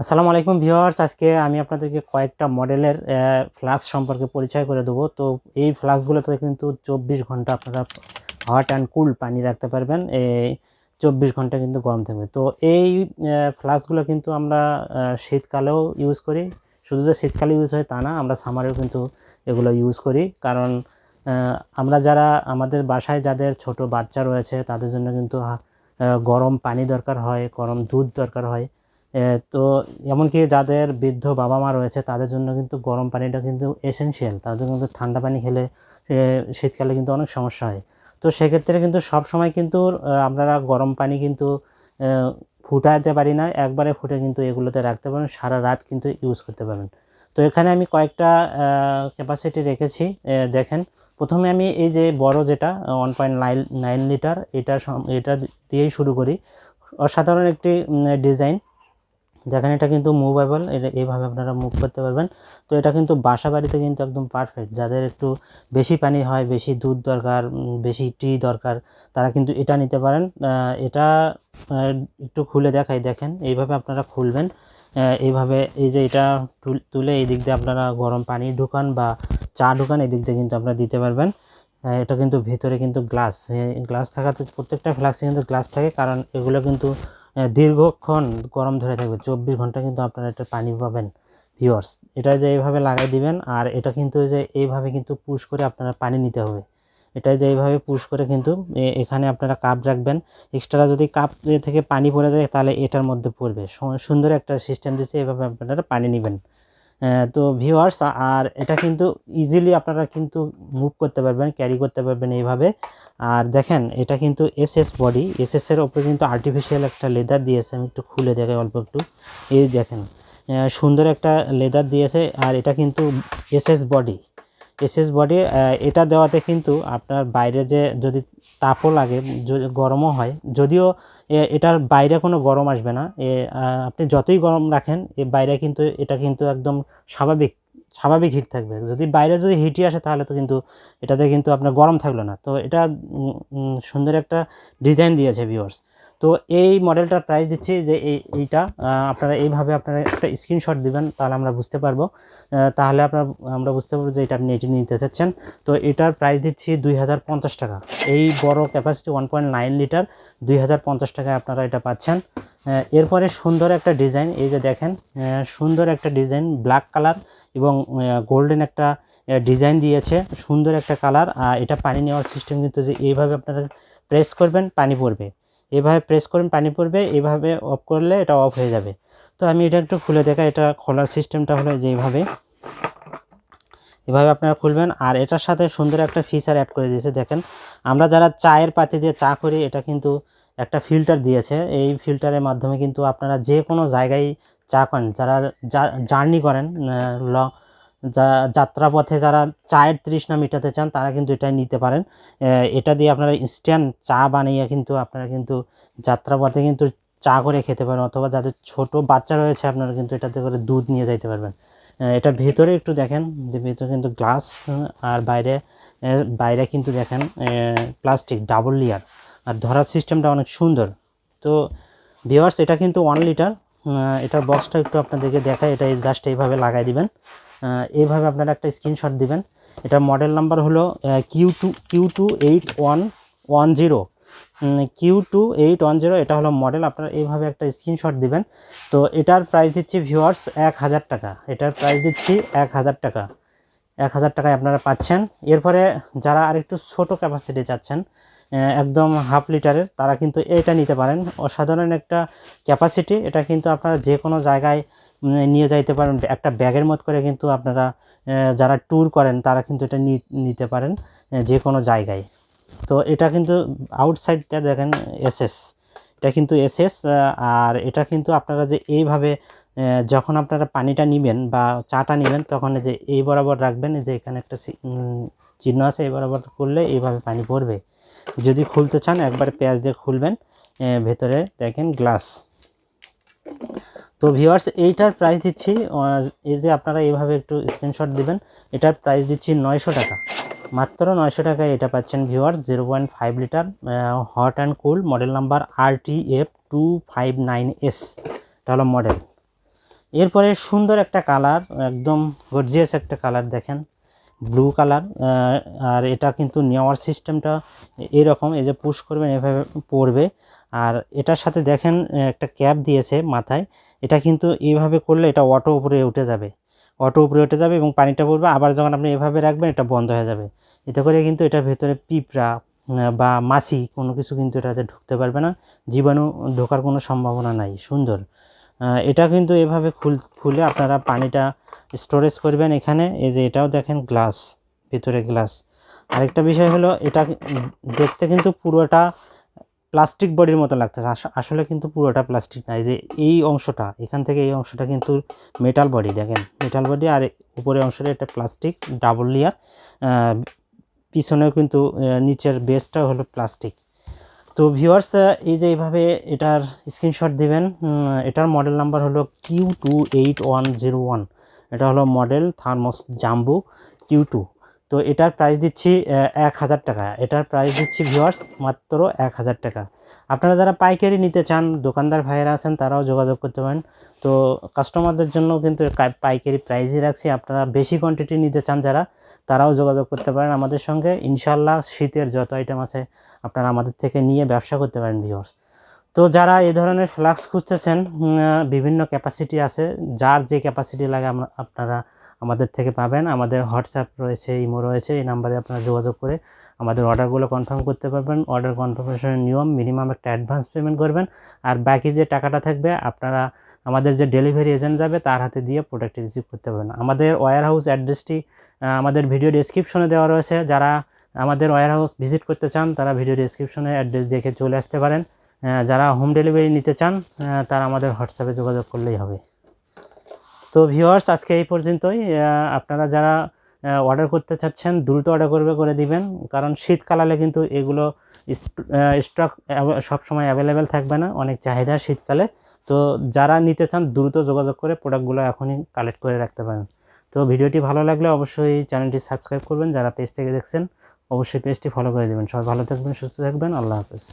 আসসালামু আলাইকুম ভিউয়ার্স, আজকে আমি আপনাদেরকে কয়েকটা মডেলের ফ্লাক্স সম্পর্কে পরিচয় করে দেবো। তো এই ফ্লাক্সগুলোতে কিন্তু চব্বিশ ঘণ্টা আপনারা হট অ্যান্ড কুল পানি রাখতে পারবেন। এই চব্বিশ ঘণ্টা কিন্তু গরম থাকবে। তো এই ফ্লাক্সগুলো কিন্তু আমরা শীতকালেও ইউজ করি। শুধু যে শীতকালে ইউজ হয় তা না, আমরা সামারেও কিন্তু এগুলো ইউজ করি। কারণ আমরা যারা আমাদের বাসায় যাদের ছোট বাচ্চা রয়েছে, তাদের জন্য কিন্তু গরম পানি দরকার হয়, গরম দুধ দরকার হয়। তো এমনকি যাদের বৃদ্ধ বাবা মা রয়েছে, তাদের জন্য কিন্তু গরম পানিটা কিন্তু এসেনশিয়াল তাদের কিন্তু ঠান্ডা পানি খেলে শীতকালে কিন্তু অনেক সমস্যা হয়। তো সেক্ষেত্রে কিন্তু সব সময় কিন্তু আপনারা গরম পানি কিন্তু ফুটাতে পারি না। একবারে ফুটে কিন্তু এগুলোতে রাখতে পারেন সারা রাত কিন্তু ইউজ করতে পারবেন। তো এখানে আমি কয়েকটা ক্যাপাসিটি রেখেছি। দেখেন, প্রথমে আমি এই যে বড় যেটা one point nine nine litre এটা এটা দিয়েই শুরু করি। অসাধারণ একটি ডিজাইন দেখেন এটা কিন্তু মুভেবল এটা এইভাবে আপনারা মুভ করতে পারবেন। তো এটা কিন্তু বাসা বাড়িতে কিন্তু একদম পারফেক্ট যাদের একটু বেশি পানি হয়, বেশি দুধ দরকার বেশি টি দরকার, তারা কিন্তু এটা নিতে পারেন। এটা একটু খুলে দেখাই। দেখেন, এইভাবে আপনারা খুলবেন। এইভাবে এই যে এটা তুলে এই দিক দিয়ে আপনারা গরম পানি ঢুকান বা চা ঢুকান এই দিক দিয়ে কিন্তু আপনারা দিতে পারবেন। এটা কিন্তু ভেতরে কিন্তু গ্লাস গ্লাস থাকাতে প্রত্যেকটা ফ্লাক্সে কিন্তু গ্লাস থাকে, কারণ এগুলো কিন্তু দীর্ঘক্ষণ গরম ধরে থাকবে। চব্বিশ ঘণ্টা কিন্তু আপনারা এটা পানি পাবেন ভিওর্স এটা যে এইভাবে লাগাই দিবেন, আর এটা কিন্তু যে এইভাবে কিন্তু পুশ করে আপনারা পানি নিতে হবে। এটা যে এইভাবে পুশ করে কিন্তু এখানে আপনারা কাপ রাখবেন। এক্সট্রা যদি কাপ থেকে পানি পড়ে যায়, তাহলে এটার মধ্যে পড়বে। সুন্দর একটা সিস্টেম দিচ্ছে, এভাবে আপনারা পানি নেবেন। তো ভিউয়ার্স আর এটা কিন্তু ইজিলি আপনারা কিন্তু মুভ করতে পারবেন ক্যারি করতে পারবেন এইভাবে। আর দেখেন, এটা কিন্তু এসএস বডি এসএস এর ওপরে কিন্তু আর্টিফিশিয়াল একটা লেদার দিয়েছে, আমি একটু খুলে দেখাই অল্প একটু। এই দেখেন সুন্দর একটা লেদার দিয়েছে, আর এটা কিন্তু এসএস বডি এসএস বডি এটা দেওয়াতে কিন্তু আপনার বাইরে যে যদি তাপও লাগে গরমও হয়। যদিও এটার বাইরে কোনো গরম আসবে না। আপনি যতই গরম রাখেন, এ, বাইরে কিন্তু, এটা কিন্তু একদম স্বাভাবিক স্বাভাবিক হিট থাকবে। যদি বাইরে যদি হিটই আসে, তাহলে তো কিন্তু এটাতে কিন্তু আপনার গরম থাকল না। তো এটা সুন্দর একটা ডিজাইন দিয়েছে ভিউয়ার্স তো এই মডেলটার প্রাইস দিচ্ছি যে এই, এইটা আপনারা এইভাবে আপনারা একটা স্ক্রিনশট দিবেন, তাহলে আমরা বুঝতে পারব। তাহলে আপনার, আমরা বুঝতে পারব যে এটা আপনি এটি নিতে চাচ্ছেন। তো এটার প্রাইস দিচ্ছি দুই হাজার পঞ্চাশ টাকা। এই বড় capacity one point nine litre দুই হাজার পঞ্চাশ টাকায় আপনারা এটা পাচ্ছেন। এরপরে সুন্দর একটা ডিজাইন এই যে দেখেন সুন্দর একটা ডিজাইন ব্ল্যাক কালার এবং গোল্ডেন একটা ডিজাইন দিয়েছে। সুন্দর একটা কালার আর এটা পানি নেওয়ার সিস্টেম কিন্তু যে এইভাবে আপনারা প্রেস করবেন, পানি পড়বে। এভাবে প্রেস করবেন পানি পড়বে, এভাবে অফ করলে এটা অফ হয়ে যাবে। তো আমি এটা একটু খুলে দেখা, এটা খোলার সিস্টেমটা হলো যে এইভাবে। এভাবে আপনারা খুলবেন, আর এটার সাথে সুন্দর একটা ফিচার অ্যাড করে দিয়েছে, দেখেন। আমরা যারা চায়ের পাতি দিয়ে চা করি, এটা কিন্তু একটা ফিল্টার দিয়েছে। এই ফিল্টারের মাধ্যমে কিন্তু আপনারা যে কোনো জায়গায় চা করেন যারা জার্নি করেন ল যা- যাত্রাপথে যারা চায়ের তৃষ্ণা মেটাতে চান, তারা কিন্তু এটা নিতে পারেন। এটা দিয়ে আপনারা ইনস্ট্যান্ট চা বানিয়ে কিন্তু আপনারা কিন্তু যাত্রাপথে কিন্তু চা করে খেতে পারেন, অথবা যাদের ছোট বাচ্চা রয়েছে, আপনারা কিন্তু এটাতে করে দুধ নিয়ে যাইতে পারবেন। এটার ভেতরে একটু দেখেন, যে ভেতরে কিন্তু গ্লাস আর বাইরে বাইরে কিন্তু দেখেন প্লাস্টিক ডাবল লেয়ার আর ধরার সিস্টেমটা অনেক সুন্দর। তো ভিওয়ার্স এটা কিন্তু ওয়ান লিটার এটার বক্সটা একটু আপনাদেরকে দেখায় এটা জাস্ট এইভাবে লাগাই দিবেন। এইভাবে আপনারা একটা স্ক্রিনশট দিবেন। এটার মডেল নাম্বার হলো Q two Q two eight one one zero Q two eight one zero এটা হলো মডেল আপনারা এইভাবে একটা স্ক্রিনশট দিবেন। তো এটার প্রাইস দিচ্ছি ভিউয়ার্স এক হাজার টাকা। এটার প্রাইস দিচ্ছি এক হাজার টাকা। এক হাজার টাকায় আপনারা পাচ্ছেন। এরপরে যারা আরেকটু ছোট ক্যাপাসিটি চাচ্ছেন একদম হাফ লিটারের, তারা কিন্তু এটা নিতে পারেন। অসাধারণ একটা ক্যাপাসিটি এটা কিন্তু আপনারা যে কোনো জায়গায় নিয়ে যাইতে পারেন। একটা ব্যাগের মত করে কিন্তু আপনারা যারা ট্যুর করেন, তারা কিন্তু এটা নিতে পারেন যে কোনো জায়গায়। তো এটা কিন্তু আউটসাইডটা দেখেন এসএস এটা কিন্তু এসএস আর এটা কিন্তু আপনারা যে এইভাবে যখন আপনারা পানিটা নেবেন বা চাটা নেবেন, তখন যে এই বরাবর রাখবেন যে এখানে একটা চিহ্ন আছে, এই বরাবর করলে এইভাবে পানি পড়বে। যদি খুলতে চান, একবার পেঁয়াজ দিয়ে খুলবেন। ভেতরে দেখেন গ্লাস। তো ভিওয়ার্স এইটার প্রাইস দিচ্ছি এই যে আপনারা এইভাবে একটু স্ক্রিনশট দিবেন, এটার প্রাইস দিচ্ছি নয়শো টাকা। মাত্র নয়শো টাকায় এটা পাচ্ছেন viewers zero point five litre hot and cool model number R T F two five nine S এটা হলো মডেল এরপরে সুন্দর একটা কালার একদম গর্জিয়াস একটা কালার দেখেন। ব্লু কালার আর এটা কিন্তু নেওয়ার সিস্টেমটা এরকম, এই যে পুশ করবেন, এভাবে পড়বে। আর এটার সাথে দেখেন, একটা ক্যাপ দিয়েছে মাথায়। এটা কিন্তু এইভাবে করলে এটা অটো উপরে উঠে যাবে। অটো উপরে উঠে যাবে এবং পানিটা পড়বে। আবার যখন আপনি এভাবে রাখবেন, এটা বন্ধ হয়ে যাবে। এতে করে কিন্তু এটার ভেতরে পিঁপড়া বা মাছি কোনো কিছু কিন্তু এটাতে ঢুকতে পারবে না। জীবাণু ঢোকার কোনো সম্ভাবনা নাই। সুন্দর। এটা কিন্তু এভাবে খুল, খুলে আপনারা পানিটা স্টোরেজ করবেন এখানে। এই যে এটাও দেখেন গ্লাস, ভিতরে গ্লাস। আরেকটা বিষয় হলো, এটা দেখতে কিন্তু পুরোটা প্লাস্টিক বডির মতো লাগতেছে। আস- আসলে কিন্তু পুরোটা প্লাস্টিক না। এই যে এই অংশটা, এখান থেকে এই অংশটা কিন্তু মেটাল বডি, দেখেন। মেটাল বডি আর উপরের অংশটা এটা প্লাস্টিক, ডাবল লেয়ার। পিছনেও কিন্তু নিচের বেসটাও হলো প্লাস্টিক। তো ভিউয়ার্স এই যে এইভাবে এটার স্ক্রিনশট দিবেন এটার মডেল নাম্বার হলো Q two eight one zero one এটা হলো model Thermos jumbo Q two তো এটার প্রাইস দিচ্ছি এক হাজার টাকা। এটার প্রাইস দিচ্ছি ভিওয়ার্স মাত্র এক হাজার টাকা। আপনারা যারা পাইকারি নিতে চান, দোকানদার ভাইয়েরা আছেন, তারাও যোগাযোগ করতে পারেন। তো কাস্টমারদের জন্য কিন্তু পাইকারি প্রাইসই রাখছি। আপনারা বেশি কোয়ান্টিটি নিতে চান যারা, তারাও যোগাযোগ করতে পারেন আমাদের সঙ্গে। ইনশাল্লাহ শীতের যত আইটেম আছে, আপনারা আমাদের থেকে নিয়ে ব্যবসা করতে পারেন ভিউয়ার্স তো যারা এই ধরনের ফ্লাক্স খুঁজতেছেন বিভিন্ন ক্যাপাসিটি আছে, যার যে ক্যাপাসিটি লাগে আপনারা আমাদের থেকে পাবেন। আমাদের হোয়াটসঅ্যাপ রয়েছে ইমো রয়েছে, এই নাম্বারে আপনারা যোগাযোগ করে আমাদের অর্ডারগুলো কনফার্ম করতে পারবেন। অর্ডার কনফার্মেশনের নিয়ম মিনিমাম একটা অ্যাডভান্স পেমেন্ট করবেন। আর বাকি যে টাকাটা থাকবে, আপনারা আমাদের যে ডেলিভারি এজেন্ট যাবে, তার হাতে দিয়ে প্রোডাক্ট রিসিভ করতে পারবেন। আমাদের ওয়্যার হাউস অ্যাড্রেসটি আমাদের ভিডিও ডিসক্রিপশনে দেওয়া রয়েছে। যারা আমাদের ওয়্যার হাউস ভিজিট করতে চান, তারা ভিডিও ডিসক্রিপশনে অ্যাড্রেস দেখে চলে আসতে পারেন। যারা হোম ডেলিভারি নিতে চান তারা আমাদের হোয়াটসঅ্যাপে যোগাযোগ করলেই হবে। তো ভিউয়ার্স আজকে এই পর্যন্তই। আপনারা যারা অর্ডার করতে চাচ্ছেন, দ্রুত অর্ডার করবে করে দিবেন। কারণ শীতকালে কিন্তু এগুলো স্টক সবসময় অ্যাভেলেবেল থাকবে না, অনেক চাহিদা শীতকালে। তো যারা নিতে চান, দ্রুত যোগাযোগ করে প্রোডাক্টগুলো এখনই কালেক্ট করে রাখতে পারেন। তো ভিডিওটি ভালো লাগলে অবশ্যই চ্যানেলটি সাবস্ক্রাইব করবেন। যারা পেজ থেকে দেখছেন, অবশ্যই পেজটি ফলো করে দেবেন। সবাই ভালো থাকবেন, সুস্থ থাকবেন। আল্লাহ হাফেজ।